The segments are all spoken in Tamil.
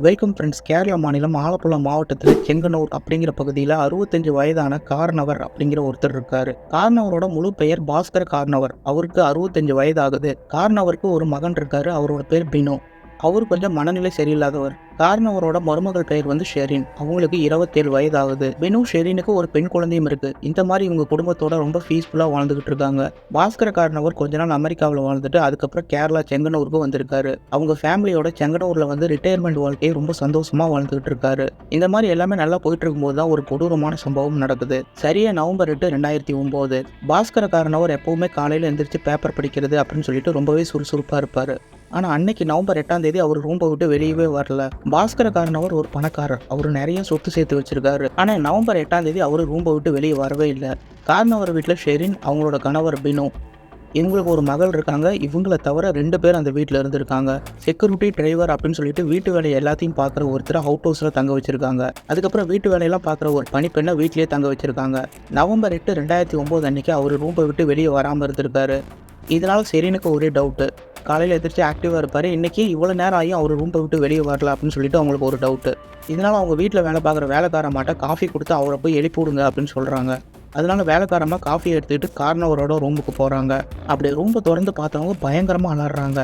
வெல்கம் ஃப்ரெண்ட்ஸ் கேரளா மாநிலம் ஆலப்புழா மாவட்டத்தில் செங்கனூர் அப்படிங்கிற பகுதியில் அறுபத்தஞ்சு வயதான கார்னவர் அப்படிங்கிற ஒருத்தர் இருக்காரு. கார்னவரோட முழு பெயர் பாஸ்கர் கார்னவர். அவருக்கு அறுபத்தஞ்சு வயதாகுது. கார்னவருக்கு ஒரு மகன் இருக்காரு. அவரோட பேர் பினோ. அவர் கொஞ்சம் மனநிலை சரியில்லாதவர். கார்னவரோட மருமகள் பெயர் வந்து ஷெரின். அவங்களுக்கு இருபத்தேழு வயது ஆகுது பெனு ஷெரினுக்கு ஒரு பெண் குழந்தையும் இருக்கு. இந்த மாதிரி இவங்க குடும்பத்தோட ரொம்ப பீஸ்ஃபுல்லாக வாழ்ந்துகிட்டு இருக்காங்க. பாஸ்கர காரணவர் கொஞ்ச நாள் அமெரிக்காவில் வாழ்ந்துட்டு அதுக்கப்புறம் கேரளா செங்கனூருக்கு வந்திருக்காரு. அவங்க ஃபேமிலியோட செங்கனூர்ல வந்து ரிட்டையர்மெண்ட் வாழ்க்கையை ரொம்ப சந்தோஷமா வாழ்ந்துகிட்டு இருக்காரு. இந்த மாதிரி எல்லாமே நல்லா போயிட்டு இருக்கும்போது தான் ஒரு கொடூரமான சம்பவம் நடக்குது. சரியா நவம்பர் எட்டு ரெண்டாயிரத்தி ஒன்பது. பாஸ்கர காரணவர் எப்பவுமே காலையில் எந்திரிச்சு பேப்பர் படிக்கிறது அப்படின்னு சொல்லிட்டு ரொம்பவே சுறுசுறுப்பாக இருப்பார். ஆனால் அன்னைக்கு நவம்பர் எட்டாம் தேதி அவர் ரூம்பை விட்டு வெளியவே வரல. பாஸ்கர காரணவர் ஒரு பணக்காரர். அவர் நிறைய சொத்து சேர்த்து வச்சிருக்காரு. ஆனால் நவம்பர் எட்டாம் தேதி அவர் ரூம்பை விட்டு வெளியே வரவே இல்லை. காரணவர் வீட்டில் ஷெரின் அவங்களோட கணவர் பினு. இவங்களுக்கு ஒரு மகள் இருக்காங்க. இவங்கள தவிர ரெண்டு பேர் அந்த வீட்டில் இருந்திருக்காங்க. செக்யூரிட்டி டிரைவர் அப்படின்னு சொல்லிட்டு வீட்டு வேலை எல்லாத்தையும் பார்க்குற ஒருத்தர் அவுட் ஹவுஸில் தங்க வச்சிருக்காங்க. அதுக்கப்புறம் வீட்டு வேலையெல்லாம் பார்க்குற ஒரு பணிப்பெண்ணை வீட்டிலேயே தங்க வச்சிருக்காங்க. நவம்பர் எட்டு ரெண்டாயிரத்தி ஒம்பது அன்னைக்கு அவர் ரூம்பை விட்டு வெளியே வராமல் இருந்திருக்காரு. இதனால் செரீனுக்கு ஒரே டவுட்டு காலையில் எதிர்த்து ஆக்டிவாக இருப்பார். இன்றைக்கி இவ்வளோ நேரம் ஆகியும் அவர் ரூம்பை விட்டு வெளியே வரல அப்படின்னு சொல்லிட்டு அவங்களுக்கு ஒரு டவுட்டு இதனால் அவங்க வீட்டில் வேலை பார்க்குற வேலைக்கார மாட்ட காஃபி கொடுத்து அவரை போய் எழுப்பி விடுங்க அப்படின்னு சொல்கிறாங்க அதனால வேலைக்காரமாக காஃபி எடுத்துக்கிட்டு கார்னவரோட ரூமுக்கு போகிறாங்க அப்படி ரூம்பை திறந்து பார்த்தவங்க பயங்கரமாக அலறாங்க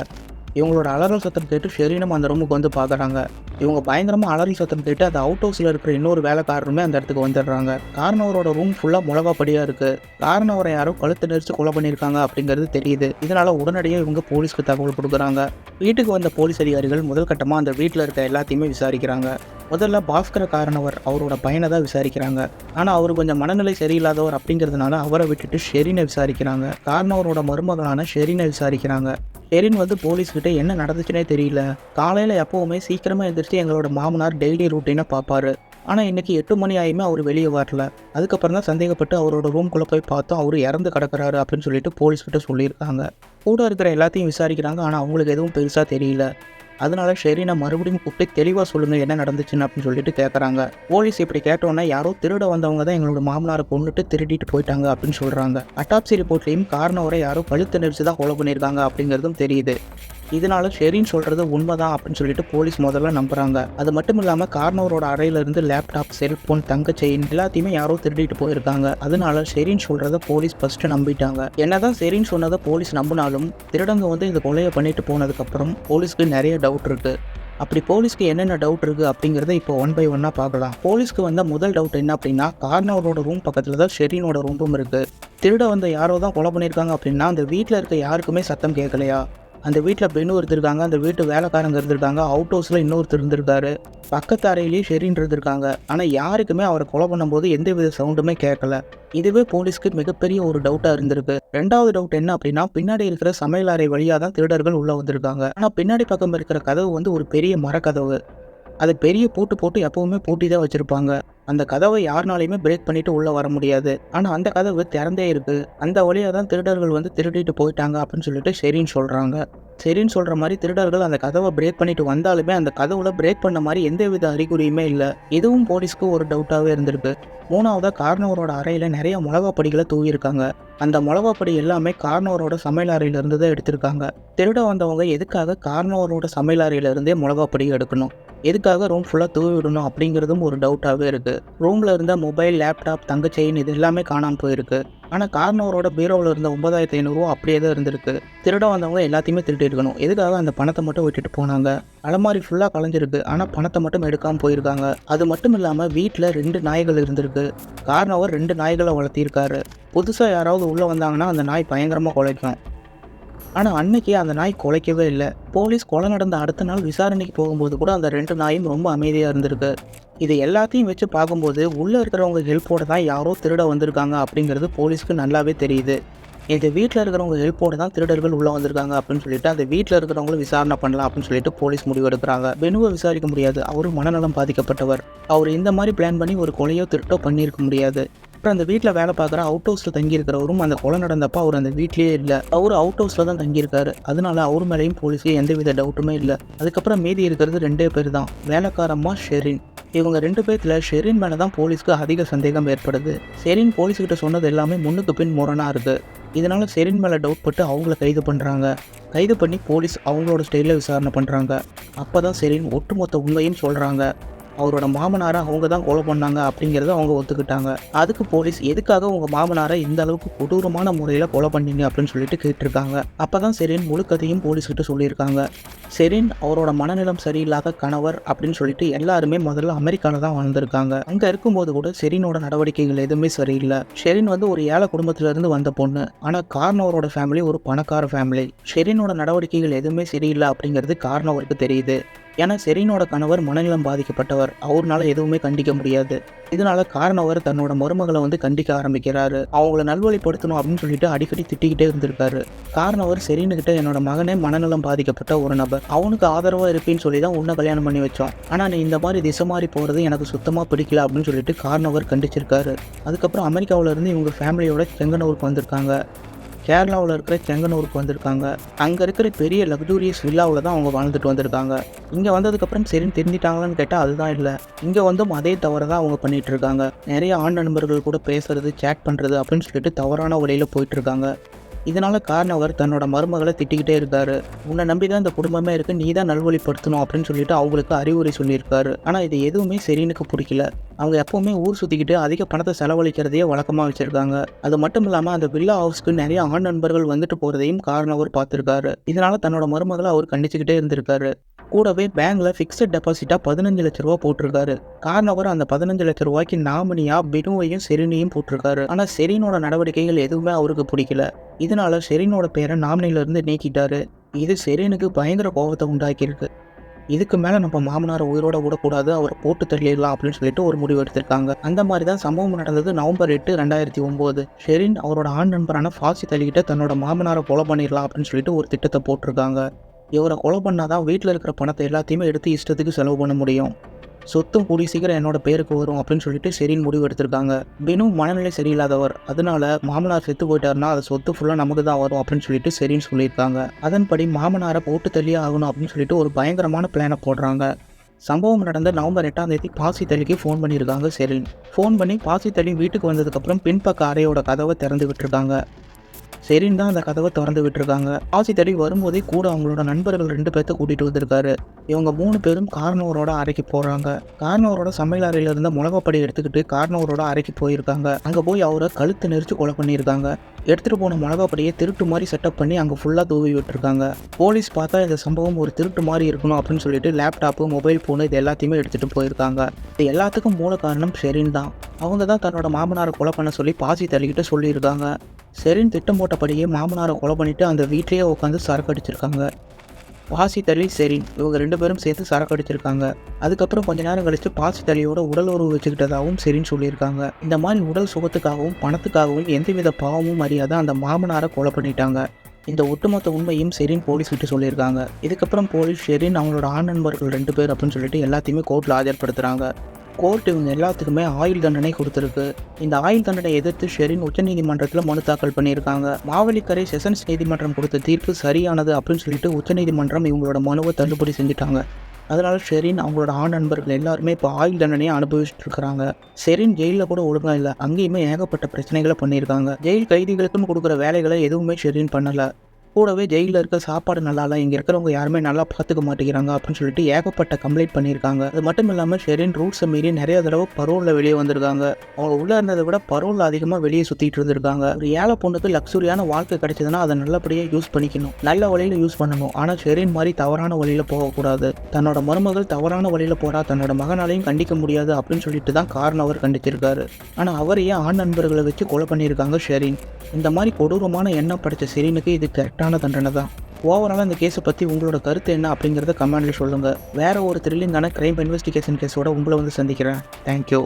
இவங்களோட அலறல் சத்தம் கேட்டு ஷெரீனும் அந்த ரூமுக்கு வந்து பார்க்குறாங்க இவங்க பயங்கரமாக அலறல் சத்தம் கேட்டு அந்த அவுட் ஹவுஸில் இருக்கிற இன்னொரு வேலைக்காரருமே அந்த இடத்துக்கு வந்துடுறாங்க. கார்னவரோட ரூம் ஃபுல்லாக மிளகாப்படியாக இருக்குது கார்னவரை யாரோ கழுத்து நெரிச்சு கொலை பண்ணியிருக்காங்க அப்படிங்கிறது தெரியுது. இதனால் உடனடியாக இவங்க போலீஸ்க்கு தகவல் கொடுக்குறாங்க. வீட்டுக்கு வந்த போலீஸ் அதிகாரிகள் முதல் கட்டமாக அந்த வீட்டில் இருக்க எல்லாத்தையுமே விசாரிக்கிறாங்க. முதல்ல பாஸ்கர காரணவர் அவரோட பையனை தான் விசாரிக்கிறாங்க. ஆனால் அவர் கொஞ்சம் மனநிலை சரியில்லாதவர் அப்படிங்கிறதுனால அவரை விட்டுட்டு ஷெரினை விசாரிக்கிறாங்க. காரணவரோட மருமகளான ஷெரினை விசாரிக்கிறாங்க. டெரின் வந்து போலீஸ்கிட்ட என்ன நடந்துச்சுனே தெரியல. காலையில் எப்போவுமே சீக்கிரமாக எழுந்திரிச்சு எங்களோட மாமனார் டெய்லி ரூட்டீனை பார்ப்பாரு ஆனால் இன்னைக்கு எட்டு மணி ஆயுமே அவர் வெளியே வரல. அதுக்கப்புறம் தான் சந்தேகப்பட்டு அவரோட ரூம்குள்ளே போய் பார்த்தோம். அவர் இறந்து கிடக்குறாரு அப்படின்னு சொல்லிட்டு போலீஸ்கிட்ட சொல்லியிருக்காங்க. கூட இருக்கிற எல்லாத்தையும் விசாரிக்கிறாங்க. ஆனால் அவங்களுக்கு எதுவும் பெருசாக தெரியல. அதனால ஷெரீனை மறுபடியும் கூப்பிட்டு தெளிவாக சொல்லுங்கள் என்ன நடந்துச்சுன்னு அப்படின்னு சொல்லிட்டு கேட்குறாங்க போலீஸ் இப்படி கேட்டோன்னே யாரோ திருட வந்தவங்க தான் எங்களோட மாமனாரை கொண்டுட்டு திருடிட்டு போயிட்டாங்க அப்படின்னு சொல்கிறாங்க அட்டாப்சி ரிப்போர்ட்லேயும் காரணவரை யாரோ கழுத்து நெரிச்சு தான் கொலை பண்ணியிருக்காங்க அப்படிங்கிறதும் தெரியுது. இதனால ஷெரின் சொல்கிறது உண்மைதான் அப்படின்னு சொல்லிட்டு போலீஸ் முதல்ல நம்புறாங்க. அது மட்டும் இல்லாமல் கார்னவரோட அறையில இருந்து லேப்டாப் செல்போன் தங்க செயின் எல்லாத்தையுமே யாரோ திருடிட்டு போயிருக்காங்க. அதனால ஷெரின் சொல்கிறத போலீஸ் ஃபர்ஸ்ட் நம்பிட்டாங்க. என்னதான் ஷெரின் சொன்னதை போலீஸ் நம்பினாலும் திருடங்க வந்து இந்த கொலையை பண்ணிட்டு போனதுக்கப்புறம் போலீஸ்க்கு நிறைய டவுட் இருக்கு. அப்படி போலீஸ்க்கு என்னென்ன டவுட் இருக்குது அப்படிங்கிறத இப்போ ஒன் பை ஒன்னாக பார்க்கலாம். போலீஸ்க்கு வந்த முதல் டவுட் என்ன அப்படின்னா கார்னவரோட ரூம் பக்கத்தில் தான் ஷெரீனோட ரூமும் இருக்குது திருட வந்த யாரோ தான் கொலை பண்ணியிருக்காங்க அப்படின்னா அந்த வீட்டில் இருக்க யாருக்குமே சத்தம் கேட்கலையா? அந்த வீட்டில் பெண்ணு இருக்காங்க அந்த வீட்டு வேலைக்காரங்க இருந்திருக்காங்க அவுட் ஹவுஸில் இன்னொருத்தர் இருந்திருக்காரு. பக்கத்து அறையிலேயே ஷெரின் இருந்திருக்காங்க. ஆனால் யாருக்குமே அவரை கொலை பண்ணும்போது எந்த வித சவுண்டுமே கேட்கல. இதுவே போலீஸ்க்கு மிகப்பெரிய ஒரு டவுட்டாக இருந்திருக்கு. ரெண்டாவது டவுட் என்ன அப்படின்னா பின்னாடி இருக்கிற சமையல் அறை வழியாக தான் திருடர்கள் உள்ளே வந்திருக்காங்க. ஆனால் பின்னாடி பக்கம் இருக்கிற கதவு வந்து ஒரு பெரிய மரக்கதவு. அது பெரிய பூட்டு போட்டு எப்பவுமே பூட்டி தான் வச்சுருப்பாங்க. அந்த கதவை யாருனாலையுமே பிரேக் பண்ணிட்டு உள்ளே வர முடியாது. ஆனால் அந்த கதவு திறந்தே இருக்கு. அந்த வழியாக தான் திருடர்கள் வந்து திருடிட்டு போயிட்டாங்க அப்படின்னு சொல்லிட்டு சரின்னு சொல்கிறாங்க சரின்னு சொல்கிற மாதிரி திருடர்கள் அந்த கதவை பிரேக் பண்ணிட்டு வந்தாலுமே அந்த கதவுல பிரேக் பண்ண மாதிரி எந்த வித அறிகுறியுமே இல்லை. இதுவும் போலீஸ்க்கு ஒரு டவுட்டாகவே இருந்திருக்கு. மூணாவதாக கார்னவரோட அறையில் நிறைய மிளகாப்படிகளை தூவியிருக்காங்க. அந்த மிளகாப்படி எல்லாமே கார்னவரோட சமையல் அறையிலிருந்து தான் எடுத்திருக்காங்க. திருட வந்தவங்க எதுக்காக கார்னவரோட சமையல் அறையிலிருந்தே மிளகாப்படி எடுக்கணும்? எதுக்காக ரூம் ஃபுல்லாக தூவி விடணும் அப்படிங்கிறதும் ஒரு டவுட்டாகவே இருக்குது ரூமில் இருந்த மொபைல் லேப்டாப் தங்க செயின் இது எல்லாமே காணாமல் போயிருக்கு. ஆனால் கார்னவரோட பீரோவில் இருந்த ஒன்பதாயிரத்தி ஐநூறுரூவா அப்படியே தான் இருந்திருக்கு. திருட வந்தவங்க எல்லாத்தையுமே திருட்டு இருக்கணும். எதுக்காக அந்த பணத்தை மட்டும் விட்டுட்டு போனாங்க? அலமாரி ஃபுல்லாக கலைஞ்சிருக்கு. ஆனால் பணத்தை மட்டும் எடுக்காமல் போயிருக்காங்க. அது மட்டும் இல்லாமல் வீட்டில் ரெண்டு நாய்கள் இருந்திருக்கு. கார்னவர் ரெண்டு நாய்களை வளர்த்திருக்காரு. புதுசாக யாராவது உள்ளே வந்தாங்கன்னா அந்த நாய் பயங்கரமாக குலைக்கும். ஆனால் அன்னைக்கு அந்த நாய் குலைக்கவே இல்லை. போலீஸ் கொலை நடந்த அடுத்த நாள் விசாரணைக்கு போகும்போது கூட அந்த ரெண்டு நாயும் ரொம்ப அமைதியாக இருந்திருக்கு. இது எல்லாத்தையும் வச்சு பார்க்கும்போது உள்ளே இருக்கிறவங்க ஹெல்ப்போட தான் யாரோ திருட வந்திருக்காங்க அப்படிங்கிறது போலீஸ்க்கு நல்லாவே தெரியுது. இந்த வீட்டில் இருக்கிறவங்க ஹெல்ப்போட தான் திருடர்கள் உள்ளே வந்திருக்காங்க அப்படின்னு சொல்லிட்டு அந்த வீட்டில் இருக்கிறவங்களும் விசாரணை பண்ணலாம் அப்படின்னு சொல்லிட்டு போலீஸ் முடிவு எடுக்கிறாங்க. பெனுவை விசாரிக்க முடியாது. அவரும் மனநலம் பாதிக்கப்பட்டவர். அவர் இந்த மாதிரி பிளான் பண்ணி ஒரு கொலையோ திருட்டோ பண்ணியிருக்க முடியாது. அப்புறம் அந்த வீட்டில் வேலை பார்க்குற அவுட் ஹவுஸில் தங்கியிருக்கிறவரும் அந்த கொலை நடந்தப்போ அவர் அந்த வீட்லேயே இல்லை. அவர் அவுட் ஹவுஸில் தான் தங்கியிருக்காரு. அதனால அவர் மேலேயும் போலீஸ்க்கு எந்தவித டவுட்டுமே இல்லை. அதுக்கப்புறம் மீதி இருக்கிறது ரெண்டே பேர் தான். வேலைக்காரம்மா ஷெரின். இவங்க ரெண்டு பேர்த்துல ஷெரின் மேலே தான் போலீஸ்க்கு அதிக சந்தேகம் ஏற்படுது. ஷெரின் போலீஸ்கிட்ட சொன்னது எல்லாமே முன்னுக்கு பின் முரணாக இருக்கு. இதனால ஷெரின் மேலே டவுட் பட்டு அவங்கள கைது பண்ணுறாங்க கைது பண்ணி போலீஸ் அவங்களோட ஸ்டைலில் விசாரணை பண்ணுறாங்க அப்போ தான் ஷெரின் ஒட்டுமொத்த உண்மையும் சொல்கிறாங்க அவரோட மாமனாரை அவங்க தான் கொலை பண்ணாங்க அப்படிங்கிறத அவங்க ஒத்துக்கிட்டாங்க. அதுக்கு போலீஸ் எதுக்காக உங்கள் மாமனாரை இந்த அளவுக்கு கொடூரமான முறையில் கொலை பண்ணீங்க அப்படின்னு சொல்லிட்டு கேட்டிருக்காங்க. அப்போ தான் செரின் முழு கதையும் போலீஸ்கிட்ட சொல்லியிருக்காங்க. செரின் அவரோட மனநிலம் சரியில்லாத கணவர் அப்படின்னு சொல்லிட்டு எல்லாருமே முதல்ல அமெரிக்காவில் தான் வாழ்ந்திருக்காங்க. அங்கே இருக்கும்போது கூட செரினோட நடவடிக்கைகள் எதுவுமே சரியில்லை. ஷெரின் வந்து ஒரு ஏழை குடும்பத்திலேருந்து வந்த பொண்ணு. ஆனால் கார்னவரோட ஃபேமிலி ஒரு பணக்கார ஃபேமிலி ஷெரினோட நடவடிக்கைகள் எதுவுமே சரியில்லை அப்படிங்கிறது கார்னவருக்கு தெரியுது. ஏன்னா செரீனோட கணவர் மனநலம் பாதிக்கப்பட்டவர். அவர்னால எதுவுமே கண்டிக்க முடியாது. இதனால காரணவர் தன்னோட மருமகளை வந்து கண்டிக்க ஆரம்பிக்கிறாரு. அவங்கள நல்வழிப்படுத்தணும் அப்படின்னு சொல்லிட்டு அடிக்கடி திட்டிக்கிட்டே இருந்திருக்காரு. காரணவர் செரீனுக்கிட்ட என்னோட மகனே மனநலம் பாதிக்கப்பட்ட ஒரு நபர். அவனுக்கு ஆதரவாக இருப்பேன்னு சொல்லி தான் உன்னை கல்யாணம் பண்ணி வச்சோம். ஆனால் நீ இந்த மாதிரி திசை மாறி போகிறது எனக்கு சுத்தமாக பிடிக்கல அப்படின்னு சொல்லிட்டு காரணவர் கண்டிச்சிருக்காரு. அதுக்கப்புறம் அமெரிக்காவுல இருந்து இவங்க ஃபேமிலியோட செங்கனூருக்கு வந்திருக்காங்க. கேரளாவில் இருக்கிற செங்கனூருக்கு வந்திருக்காங்க. அங்கே இருக்கிற பெரிய லக்ஸூரியஸ் வில்லாவில் தான் அவங்க வாழ்ந்துட்டு வந்திருக்காங்க. இங்கே வந்ததுக்கப்புறம் சரின்னு தெரிஞ்சிட்டாங்களான்னு கேட்டால் அதுதான் இல்லை. இங்கே வந்தும் அதே தவறை தான் அவங்க பண்ணிட்டு இருக்காங்க. நிறைய ஆண் நண்பர்கள் கூட பேசுறது சேட் பண்ணுறது அப்படின்னு சொல்லிட்டு தவறான வழியில் போயிட்டு இருக்காங்க. இதனால காரணவர் தன்னோட மருமகளை திட்டிக்கிட்டே இருக்காரு உன்னை நம்பி தான் இந்த குடும்பமே இருக்கு நீ தான் நல்வழிப்படுத்தணும் அப்படின்னு சொல்லிட்டு அவங்களுக்கு அறிவுரை சொல்லியிருக்காரு. ஆனால் இது எதுவுமே செரீனுக்கு பிடிக்கல அவங்க எப்பவுமே ஊர் சுற்றிக்கிட்டு அதிக பணத்தை செலவழிக்கிறதையே வழக்கமாக வச்சிருக்காங்க. அது மட்டும் இல்லாமல் அந்த வில்லா ஹவுஸ்க்கு நிறைய ஆண் நண்பர்கள் வந்துட்டு போகிறதையும் காரணவர் பார்த்துருக்காரு. இதனால தன்னோட மருமகளை அவர் கண்டிச்சுக்கிட்டே இருந்திருக்காரு. கூடவே பேங்க்ல ஃபிக்ஸட் டெபாசிட்டாக பதினஞ்சு லட்ச ரூபா போட்டிருக்காரு. காரணவர் அந்த பதினஞ்சு லட்ச ரூபாய்க்கு நாமினியா பினுவையும் செரினையும் போட்டிருக்காரு. ஆனால் செரினோட நடவடிக்கைகள் எதுவுமே அவருக்கு பிடிக்கல இதனால ஷெரீனோட பேரை நாமினிலேருந்து நீக்கிட்டாரு. இது செரீனுக்கு பயங்கர கோபத்தை உண்டாக்கியிருக்கு. இதுக்கு மேலே நம்ம மாமனாரை உயிரோட விடக்கூடாது அவரை போட்டு தள்ளிடலாம் அப்படின்னு சொல்லிட்டு ஒரு முடிவு எடுத்திருக்காங்க. அந்த மாதிரி தான் சம்பவம் நடந்தது நவம்பர் எட்டு ரெண்டாயிரத்தி ஒம்பது ஷெரின் அவரோட ஆண் நண்பரான ஃபாசி தள்ளிக்கிட்ட தன்னோட மாமனாரை கொலை பண்ணிடலாம் அப்படின்னு சொல்லிட்டு ஒரு திட்டத்தை போட்டிருக்காங்க. இவரை கொலை பண்ணாதான் வீட்டில் இருக்கிற பணத்தை எல்லாத்தையுமே எடுத்து இஷ்டத்துக்கு செலவு பண்ண முடியும். சொத்தும் கூடி சீக்கிரம் என்னோட பேருக்கு வரும் அப்படின்னு சொல்லிட்டு சரின்னு முடிவு எடுத்திருக்காங்க. பினு மனநிலை சரியில்லாதவர். அதனால மாமனார் செத்து போயிட்டாருன்னா அது சொத்து ஃபுல்லாக நமக்கு தான் வரும் அப்படின்னு சொல்லிட்டு சரின்னு சொல்லியிருக்காங்க. அதன்படி மாமனாரை போட்டு தள்ளியே ஆகணும் அப்படின்னு சொல்லிட்டு ஒரு பயங்கரமான பிளானை போடுறாங்க. சம்பவம் நடந்த நவம்பர் எட்டாம் தேதி பாசி தலிக்கு ஃபோன் பண்ணியிருக்காங்க செரின். ஃபோன் பண்ணி பாசி தலி வீட்டுக்கு வந்ததுக்கப்புறம் பின்பக்க அறையோட கதவை திறந்து விட்டுருக்காங்க. சரின்னு தான் அந்த கதவை திறந்து விட்டுருக்காங்க. ஆசி தேடி வரும்போதே கூட அவங்களோட நண்பர்கள் ரெண்டு பேர்த்த கூட்டிகிட்டு வந்திருக்காரு. இவங்க மூணு பேரும் கார்னவரோட அறைக்கு போகிறாங்க கார்னவரோட சமையல் அறையில இருந்த மிளகாப்படி எடுத்துக்கிட்டு கார்னவரோட அறைக்கு போயிருக்காங்க. அங்கே போய் அவரை கழுத்து நெரிச்சு கொலை பண்ணியிருக்காங்க. எடுத்துகிட்டு போன மிளகாப்படியை திருட்டு மாதிரி செட்டப் பண்ணி அங்கே ஃபுல்லாக தூவி விட்டுருக்காங்க. போலீஸ் பார்த்தா இந்த சம்பவம் ஒரு திருட்டு மாதிரி இருக்கணும் அப்படின்னு சொல்லிட்டு லேப்டாப்பு மொபைல் ஃபோனு இது எல்லாத்தையுமே எடுத்துகிட்டு போயிருக்காங்க. இது எல்லாத்துக்கும் மூல காரணம் ஷெரின் தான். அவங்க தான் தன்னோட மாமனாரை கொலை பண்ண சொல்லி பாசி தள்ளிக்கிட்டு சொல்லியிருக்காங்க. செரின் திட்டம் போட்டபடியே மாமனாரை கொலை பண்ணிட்டு அந்த வீட்லேயே உட்காந்து சரக்கு அடிச்சிருக்காங்க. பாசி தள்ளி செரின் இவங்க ரெண்டு பேரும் சேர்த்து சரக்கு அடிச்சிருக்காங்க. அதுக்கப்புறம் கொஞ்ச நேரம் கழிச்சு பாசி தள்ளியோட உடல் உறவு வச்சுக்கிட்டதாகவும் சரின்னு சொல்லியிருக்காங்க. இந்த மாதிரி உடல் சுகத்துக்காகவும் பணத்துக்காகவும் எந்தவித பாவமும் அறியாத அந்த மாமனாரை கொலை பண்ணிட்டாங்க. இந்த ஒட்டுமொத்த உண்மையும் செரின் போலீஸ் கிட்ட சொல்லியிருக்காங்க. இதுக்கப்புறம் போலீஸ் ஷெரின் அவங்களோட ஆண் நண்பர்கள் ரெண்டு பேர் அப்படின்னு சொல்லிட்டு எல்லாத்தையுமே கோர்ட்டில் ஆஜர்படுத்துகிறாங்க கோர்ட் இவங்க எல்லாத்துக்குமே ஆயுள் தண்டனை கொடுத்துருக்கு. இந்த ஆயுள் தண்டனை எதிர்த்து ஷெரின் உச்சநீதிமன்றத்தில் மனு தாக்கல் பண்ணியிருக்காங்க. மாவலிக்கரை செஷன்ஸ் நீதிமன்றம் கொடுத்த தீர்ப்பு சரியானது அப்படின்னு சொல்லிட்டு உச்சநீதிமன்றம் இவங்களோட மனுவை தள்ளுபடி செஞ்சுட்டாங்க. அதனால ஷெரின் அவங்களோட ஆண் நண்பர்கள் எல்லாருமே இப்போ ஆயுள் தண்டனையை அனுபவிச்சுட்டு இருக்கிறாங்க ஷெரின் ஜெயிலில் கூட ஒழுங்காக இல்லை. அங்கேயுமே ஏகப்பட்ட பிரச்சனைகளை பண்ணியிருக்காங்க. ஜெயில் கைதிகளுக்கும் கொடுக்குற வேலைகளை எதுவுமே ஷெரின் பண்ணலை. கூடவே ஜெயிலில் இருக்க சாப்பாடு நல்லா இல்லை இங்கே இருக்கிறவங்க யாருமே நல்லா பார்த்துக்க மாட்டேங்கிறாங்க அப்படின்னு சொல்லிட்டு ஏகப்பட்ட கம்ப்ளைண்ட் பண்ணியிருக்காங்க அது மட்டும் இல்லாமல் ஷெரின் ரூல்ஸை மீறி நிறைய தடவை பரோலில் வெளியே வந்திருக்காங்க. அவங்க உள்ளே இருந்ததை விட பரோலில் அதிகமாக வெளியே சுற்றிட்டு இருந்திருக்காங்க. ஒரு ஏழை பொண்ணுக்கு லக்ஸுரியான வாழ்க்கை கிடைச்சதுன்னா அதை நல்லபடியாக யூஸ் பண்ணிக்கணும். நல்ல வழியில் யூஸ் பண்ணணும். ஆனால் ஷெரின் மாதிரி தவறான வழியில் போகக்கூடாது. தன்னோட மருமகள் தவறான வழியில் போகிறா தன்னோட மகனாலையும் கண்டிக்க முடியாது அப்படின்னு சொல்லிட்டு தான் காரணம் அவர் கண்டிச்சிருக்காரு. ஆனால் அவரையே ஆண் நண்பர்களை வச்சு கொலை பண்ணியிருக்காங்க ஷெரின். இந்த மாதிரி கொடூரமான எண்ணம் படித்த ஷெரீனுக்கு இது கரெக்டாக கரெக்டான தண்டனை தான். ஓவராலாக இந்த கேஸை பற்றி உங்களோட கருத்து என்ன அப்படிங்கிறத கமெண்டில் சொல்லுங்கள் வேறு ஒரு த்ரில்லிங்கான கிரைம் இன்வெஸ்டிகேஷன் கேஸோட உங்களை வந்து சந்திக்கிறேன். தேங்க்யூ